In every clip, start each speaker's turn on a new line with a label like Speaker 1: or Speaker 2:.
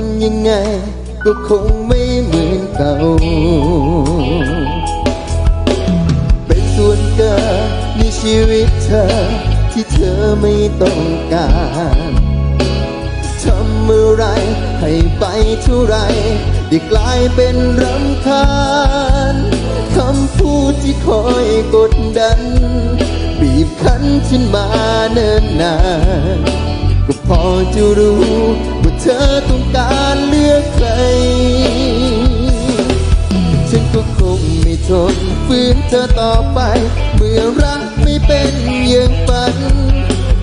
Speaker 1: ำยังไง ก็คงไม่เหมือนเก่า เป็นส่วนเกินในชีวิตเธอ ที่เธอไม่ต้องการทำเมื่อไร ให้ไปเท่าไรได้กลายเป็นรำคาญคำพูดที่คอยกดดัน บีบคั้นฉันมาเนิ่นนานก็พอจะรู้ เธอต้องการเลือกใคร ฉันก็คงไม่ทนฝืนเธอต่อไป เมื่อรักไม่เป็นอย่างฝัน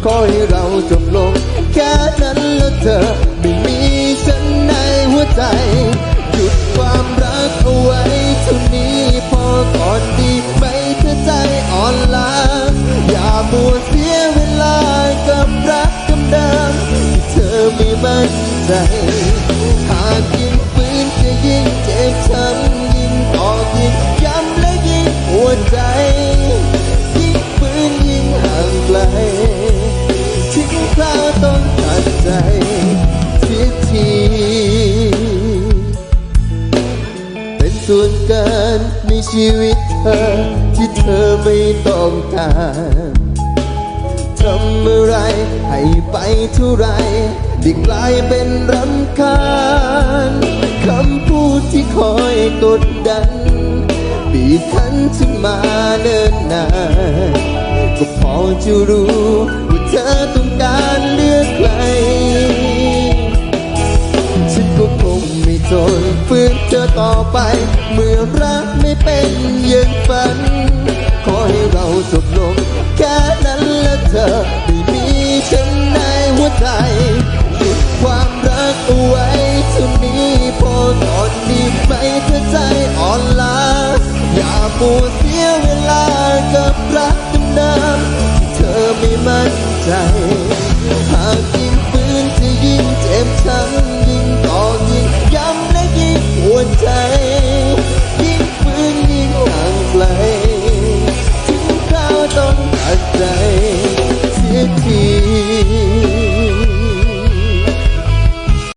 Speaker 1: ขอให้เราจบลง แค่นั้นแล้วเธอไม่มีฉันในหัวใจ หยุดความรัก ใจ หากยิ่งฝืนจะยิ่งเจ็บช้ำยิ่งตอกยิ่งย้ำและยิ่งปวดใจ ยิ่งฝืนยิ่งห่างไกลถึงคราวต้องตัดใจเสียทีเป็นส่วนเกินในชีวิตเธอที่เธอไม่ต้องการทำเมื่อไรให้ไปเท่าไร ได้กลายเป็นรำคาญคำพูดที่คอยกดดันบีบคั้นฉันมาเนิ่นนานก็พอจะรู้ว่าเธอต้องการเลือกใคร ฉันก็คงไม่ทนฝืนเธอต่อไป เมื่อรักไม่เป็นอย่างฝัน ขอให้เราจบ อย่ามัวเสียเวลากับรักเดิมที่เธอไม่มั่นใจหาก